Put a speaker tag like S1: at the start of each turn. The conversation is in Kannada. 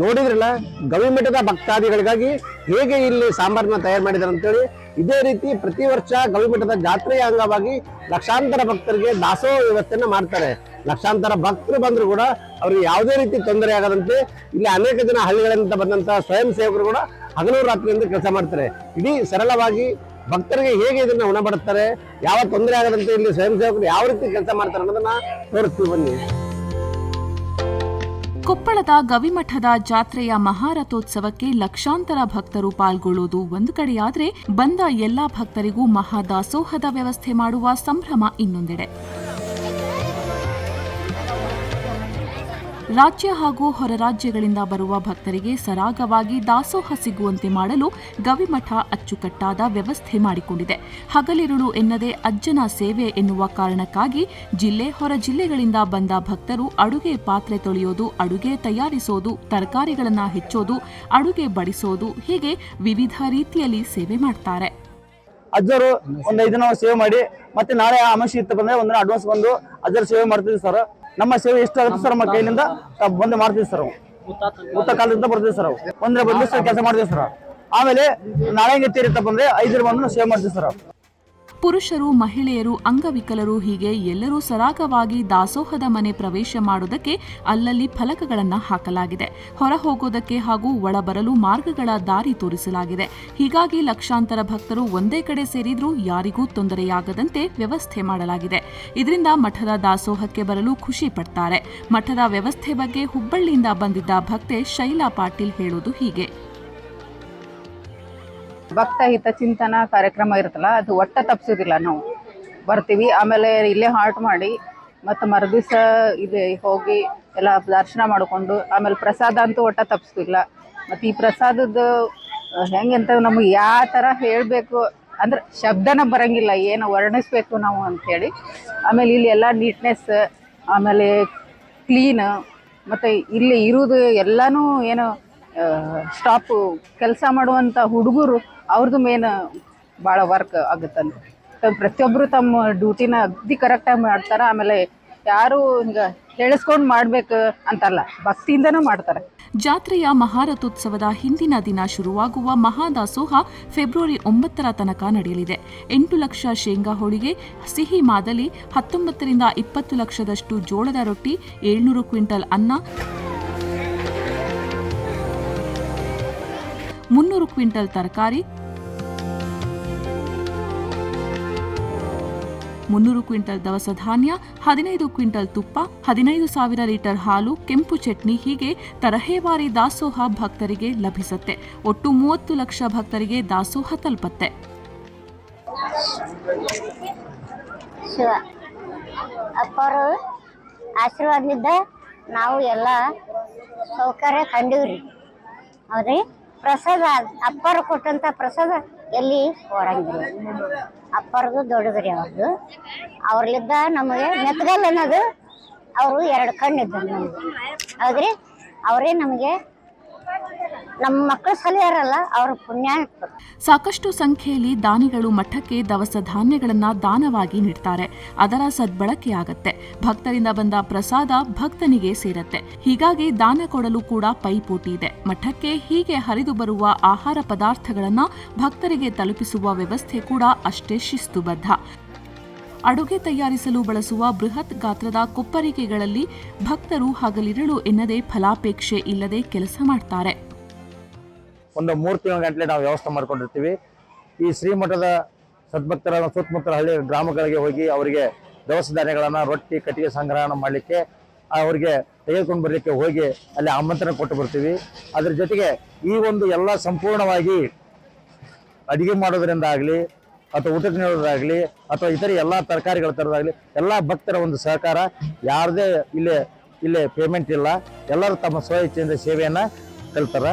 S1: ನೋಡಿದ್ರಲ್ಲ ಗವಿಮಠದ ಭಕ್ತಾದಿಗಳಿಗಾಗಿ ಹೇಗೆ ಇಲ್ಲಿ ಸಾಂಬಾರನ್ನ ತಯಾರು ಮಾಡಿದ್ದಾರೆ ಅಂತೇಳಿ, ಇದೇ ರೀತಿ ಪ್ರತಿ ವರ್ಷ ಗವಿಮಠದ ಜಾತ್ರೆಯ ಅಂಗವಾಗಿ ಲಕ್ಷಾಂತರ ಭಕ್ತರಿಗೆ ದಾಸೋಹ ವ್ಯವಸ್ಥೆಯನ್ನ ಮಾಡ್ತಾರೆ. ಲಕ್ಷಾಂತರ ಭಕ್ತರು ಬಂದ್ರು ಕೂಡ ಅವ್ರಿಗೆ ಯಾವುದೇ ರೀತಿ ತೊಂದರೆ ಆಗದಂತೆ ಇಲ್ಲಿ ಅನೇಕ ಜನ ಹಳ್ಳಿಗಳಿಂದ ಬಂದಂತ ಸ್ವಯಂ ಸೇವಕರು ಕೂಡ ಹಗಲು ರಾತ್ರಿಯಿಂದ ಕೆಲಸ ಮಾಡ್ತಾರೆ. ಇಡೀ ಸರಳವಾಗಿ ಭಕ್ತರಿಗೆ ಹೇಗೆ ಇದನ್ನ ಉಣಬಡುತ್ತಾರೆ, ಯಾವ ತೊಂದರೆ ಆಗದಂತೆ ಇಲ್ಲಿ ಸ್ವಯಂ ಸೇವಕರು ಯಾವ ರೀತಿ ಕೆಲಸ ಮಾಡ್ತಾರೆ ಅನ್ನೋದನ್ನ ತೋರಿಸ್ತೀವಿ ಬನ್ನಿ.
S2: ಕೊಪ್ಪಳದ ಗವಿಮಠದ ಜಾತ್ರೆಯ ಮಹಾರಥೋತ್ಸವಕ್ಕೆ ಲಕ್ಷಾಂತರ ಭಕ್ತರು ಪಾಲ್ಗೊಳ್ಳುವುದು ಒಂದು ಕಡೆಯಾದರೆ ಬಂದ ಎಲ್ಲಾ ಭಕ್ತರಿಗೂ ಮಹಾದಾಸೋಹದ ವ್ಯವಸ್ಥೆ ಮಾಡುವ ಸಂಭ್ರಮ ಇನ್ನೊಂದೆಡೆ. ರಾಜ್ಯ ಹಾಗೂ ಹೊರ ರಾಜ್ಯಗಳಿಂದ ಬರುವ ಭಕ್ತರಿಗೆ ಸರಾಗವಾಗಿ ದಾಸೋಹ ಸಿಗುವಂತೆ ಮಾಡಲು ಗವಿಮಠ ಅಚ್ಚುಕಟ್ಟಾದ ವ್ಯವಸ್ಥೆ ಮಾಡಿಕೊಂಡಿದೆ. ಹಗಲಿರುಳು ಎನ್ನದೆ ಅಜ್ಜನ ಸೇವೆ ಎನ್ನುವ ಕಾರಣಕ್ಕಾಗಿ ಜಿಲ್ಲೆ ಹೊರ ಜಿಲ್ಲೆಗಳಿಂದ ಬಂದ ಭಕ್ತರು ಅಡುಗೆ ಪಾತ್ರೆ ತೊಳೆಯೋದು, ಅಡುಗೆ ತಯಾರಿಸೋದು, ತರಕಾರಿಗಳನ್ನು ಹೆಚ್ಚೋದು, ಅಡುಗೆ ಬಡಿಸೋದು ಹೀಗೆ ವಿವಿಧ ರೀತಿಯಲ್ಲಿ ಸೇವೆ ಮಾಡ್ತಾರೆ.
S3: ಅಜ್ಜರು ಒಂದ್ ಐದು ಸೇವೆ ಮಾಡಿ ಮತ್ತೆ ನಾಳೆ ಆಮಶಿ ಇತ್ತು ಬಂದ್ರೆ ಒಂದಿನ ಅಡ್ವಾನ್ಸ್ ಬಂದು ಅಜ್ಜರು ಸೇವೆ ಮಾಡ್ತಿದ್ವಿ ಸರ್. ನಮ್ಮ ಸೇವೆ ಎಷ್ಟು ಆಗುತ್ತೆ ಸರ್ ನಮ್ಮ ಕೈಯಿಂದ? ಬಂದು ಮಾಡ್ತೀವಿ ಸರ್ ಮುತ್ತ ಕಾಲದಿಂದ ಬರ್ತೀವಿ ಸರ್ ಒಂದ್ರ ಬಂದು ಸರ್ ಕೆಲಸ ಮಾಡ್ತೀವಿ ಸರ್. ಆಮೇಲೆ ನಾಳೆ ಹೆಂಗೆ ತೀರಿತ್ತ ಬಂದ್ರೆ ಐದರ ಬಂದು ಸೇವೆ ಮಾಡ್ತೀವಿ ಸರ್
S2: ಪುರುಷರು, ಮಹಿಳೆಯರು, ಅಂಗವಿಕಲರು ಹೀಗೆ ಎಲ್ಲರೂ ಸರಾಗವಾಗಿ ದಾಸೋಹದ ಮನೆ ಪ್ರವೇಶ ಮಾಡುವುದಕ್ಕೆ ಅಲ್ಲಲ್ಲಿ ಫಲಕಗಳನ್ನು ಹಾಕಲಾಗಿದೆ. ಹೊರ ಹೋಗೋದಕ್ಕೆ ಹಾಗೂ ಒಳಬರಲು ಮಾರ್ಗಗಳ ದಾರಿ ತೋರಿಸಲಾಗಿದೆ. ಹೀಗಾಗಿ ಲಕ್ಷಾಂತರ ಭಕ್ತರು ಒಂದೇ ಕಡೆ ಸೇರಿದ್ರೂ ಯಾರಿಗೂ ತೊಂದರೆಯಾಗದಂತೆ ವ್ಯವಸ್ಥೆ ಮಾಡಲಾಗಿದೆ. ಇದರಿಂದ ಮಠದ ದಾಸೋಹಕ್ಕೆ ಬರಲು ಖುಷಿ ಪಡ್ತಾರೆ. ಮಠದ ವ್ಯವಸ್ಥೆ ಬಗ್ಗೆ ಹುಬ್ಬಳ್ಳಿಯಿಂದ ಬಂದಿದ್ದ ಭಕ್ತೆ ಶೈಲಾ ಪಾಟೀಲ್ ಹೇಳೋದು ಹೀಗೆ.
S4: ಭಕ್ತ ಹಿತ ಚಿಂತನ ಕಾರ್ಯಕ್ರಮ ಇರುತ್ತಲ್ಲ, ಅದು ಒಟ್ಟ ತಪ್ಪಿಸೋದಿಲ್ಲ ನಾವು. ಬರ್ತೀವಿ, ಆಮೇಲೆ ಇಲ್ಲೇ ಹಾಲ್ಟ್ ಮಾಡಿ, ಮತ್ತು ಮರುದಿವಸ ಇಲ್ಲಿ ಹೋಗಿ ಎಲ್ಲ ದರ್ಶನ ಮಾಡಿಕೊಂಡು, ಆಮೇಲೆ ಪ್ರಸಾದ ಅಂತೂ ಒಟ್ಟ ತಪ್ಪಿಸೋದಿಲ್ಲ ಮತ್ತು ಈ ಪ್ರಸಾದದ ಹೆಂಗೆ ಅಂತ ನಮಗೆ ಯಾವ ಥರ ಹೇಳಬೇಕು, ಅಂದ್ರೆ ಶಬ್ದನ ಬರಂಗಿಲ್ಲ, ಏನು ವರ್ಣಿಸ್ಬೇಕು ನಾವು ಅಂಥೇಳಿ ಆಮೇಲೆ ಇಲ್ಲಿ ಎಲ್ಲ ನೀಟ್ನೆಸ್ ಆಮೇಲೆ ಕ್ಲೀನ್ ಮತ್ತು ಇಲ್ಲಿ ಇರುವುದು ಎಲ್ಲನೂ ಏನು ಸ್ಟಾಪು ಕೆಲಸ ಮಾಡುವಂಥ ಹುಡುಗರು ಅವ್ರದ್ದು ಮೇನ್ ಭಾಳ ವರ್ಕ್ ಆಗುತ್ತಂತ ಪ್ರತಿಯೊಬ್ಬರು ತಮ್ಮ ಡ್ಯೂಟಿನ ಅಗ್ದಿ ಕರೆಕ್ಟಾಗಿ ಮಾಡ್ತಾರೆ, ಆಮೇಲೆ ಯಾರು ಹಿಂಗೆ ಹೇಳಿಸ್ಕೊಂಡು ಮಾಡ್ಬೇಕು ಅಂತಲ್ಲ, ಭಕ್ತಿಯಿಂದನೂ ಮಾಡ್ತಾರೆ.
S2: ಜಾತ್ರೆಯ ಮಹಾರಥೋತ್ಸವದ ಹಿಂದಿನ ದಿನ ಶುರುವಾಗುವ ಮಹಾದಾಸೋಹ ಫೆಬ್ರವರಿ ಒಂಬತ್ತರ ತನಕ ನಡೆಯಲಿದೆ. ಎಂಟು ಲಕ್ಷ ಶೇಂಗಾ ಹೋಳಿಗೆ, ಸಿಹಿ ಮಾದಲಿ, ಹತ್ತೊಂಬತ್ತರಿಂದ ಇಪ್ಪತ್ತು ಲಕ್ಷದಷ್ಟು ಜೋಳದ ರೊಟ್ಟಿ, ಏಳ್ನೂರು ಕ್ವಿಂಟಲ್ ಅನ್ನ ಮುನ್ನೂರು ಕ್ವಿಂಟಲ್ ತರಕಾರಿ, ಮುನ್ನೂರು ಕ್ವಿಂಟಲ್ ದವಸ ಧಾನ್ಯ, ಹದಿನೈದು ಕ್ವಿಂಟಲ್ ತುಪ್ಪ, ಹದಿನೈದು ಸಾವಿರ ಲೀಟರ್ ಹಾಲು, ಕೆಂಪು ಚಟ್ನಿ ಹೀಗೆ ತರಹೇವಾರಿ ದಾಸೋಹ ಭಕ್ತರಿಗೆ ಲಭಿಸುತ್ತೆ. ಒಟ್ಟು ಮೂವತ್ತು ಲಕ್ಷ ಭಕ್ತರಿಗೆ ದಾಸೋಹ ತಲುಪತ್ತೆ.
S5: ಅಪ್ಪರು ಆಶೀರ್ವಾದದಿಂದ ನಾವು ಎಲ್ಲ ಸೌಕರ್ಯ ಕಂಡೀವ್ರಿ. ಹೌದ್ರಿ? ಪ್ರಸಾದ, ಅಪ್ಪರು ಕೊಟ್ಟಂತ ಪ್ರಸಾದ ಎಲ್ಲಿ ಹೊರಂಗಿಲ್ಲ. ಅಪ್ಪರದು ದೊಡ್ಡದ್ರಿ ಅವ್ರದ್ದು ಅವ್ರಲಿದ್ದ ನಮಗೆ ಮೆತ್ತಗಲ್ ಅನ್ನೋದು ಅವರು ಎರಡು ಕಣ್ಣಿದ್ದ ನಮಗೆ. ಹೌದ್ರಿ? ಅವರೇ ನಮಗೆ ನಮ್ಮ ಮಕ್ಕಳು ಸಲಿಯಾರಲ್ಲ, ಅವ್ರ ಪುಣ್ಯ
S2: ಸಾಕಷ್ಟು ಸಂಖ್ಯೆಯಲ್ಲಿ ದಾನಿಗಳು ಮಠಕ್ಕೆ ದವಸ ಧಾನ್ಯಗಳನ್ನ ದಾನವಾಗಿ ನೀಡ್ತಾರೆ. ಅದರ ಸದ್ಬಳಕೆಯಾಗತ್ತೆ. ಭಕ್ತರಿಂದ ಬಂದ ಪ್ರಸಾದ ಭಕ್ತನಿಗೆ ಸೇರತ್ತೆ. ಹೀಗಾಗಿ ದಾನ ಕೊಡಲು ಕೂಡ ಪೈಪೋಟಿ ಇದೆ. ಮಠಕ್ಕೆ ಹೀಗೆ ಹರಿದು ಬರುವ ಆಹಾರ ಪದಾರ್ಥಗಳನ್ನ ಭಕ್ತರಿಗೆ ತಲುಪಿಸುವ ವ್ಯವಸ್ಥೆ ಕೂಡ ಅಷ್ಟೇ ಶಿಸ್ತುಬದ್ಧ. ಅಡುಗೆ ತಯಾರಿಸಲು ಬಳಸುವ ಬೃಹತ್ ಗಾತ್ರದ ಕುಪ್ಪರಿಕೆಗಳಲ್ಲಿ ಭಕ್ತರು ಹಗಲಿರುಳು ಎನ್ನದೇ ಫಲಾಪೇಕ್ಷೆ ಇಲ್ಲದೆ ಕೆಲಸ ಮಾಡ್ತಾರೆ.
S3: ಒಂದು ಮೂರು ತಿಂಗಳ ಗಂಟಲೆ ನಾವು ವ್ಯವಸ್ಥೆ ಮಾಡ್ಕೊಂಡಿರ್ತೀವಿ. ಈ ಶ್ರೀಮಠದ ಸದ್ಭಕ್ತರ ಸುತ್ತಮುತ್ತಲ ಹಳ್ಳಿ ಗ್ರಾಮಗಳಿಗೆ ಹೋಗಿ ಅವರಿಗೆ ದವಸ ಧಾನ್ಯಗಳನ್ನು ರೊಟ್ಟಿ, ಕಟ್ಟಿಗೆ ಸಂಗ್ರಹಣ ಮಾಡಲಿಕ್ಕೆ ಅವರಿಗೆ ತೆಗೆದುಕೊಂಡು ಬರಲಿಕ್ಕೆ ಹೋಗಿ ಅಲ್ಲಿ ಆಮಂತ್ರಣ ಕೊಟ್ಟು ಬರ್ತೀವಿ. ಅದ್ರ ಜೊತೆಗೆ ಈ ಒಂದು ಎಲ್ಲ ಸಂಪೂರ್ಣವಾಗಿ ಅಡಿಗೆ ಮಾಡೋದ್ರಿಂದ ಆಗಲಿ ಅಥವಾ ಊಟಕ್ಕೆ ನೀಡೋದಾಗಲಿ ಅಥವಾ ಇತರ ಎಲ್ಲ ತರಕಾರಿಗಳು ತರೋದಾಗಲಿ, ಎಲ್ಲ ಭಕ್ತರ ಒಂದು ಸಹಕಾರ. ಯಾರದೇ ಇಲ್ಲೇ ಇಲ್ಲೇ ಪೇಮೆಂಟ್ ಇಲ್ಲ. ಎಲ್ಲರೂ ತಮ್ಮ ಸ್ವ ಇಚ್ಛೆಯಿಂದ ಸೇವೆಯನ್ನು ಕಲ್ತಾರ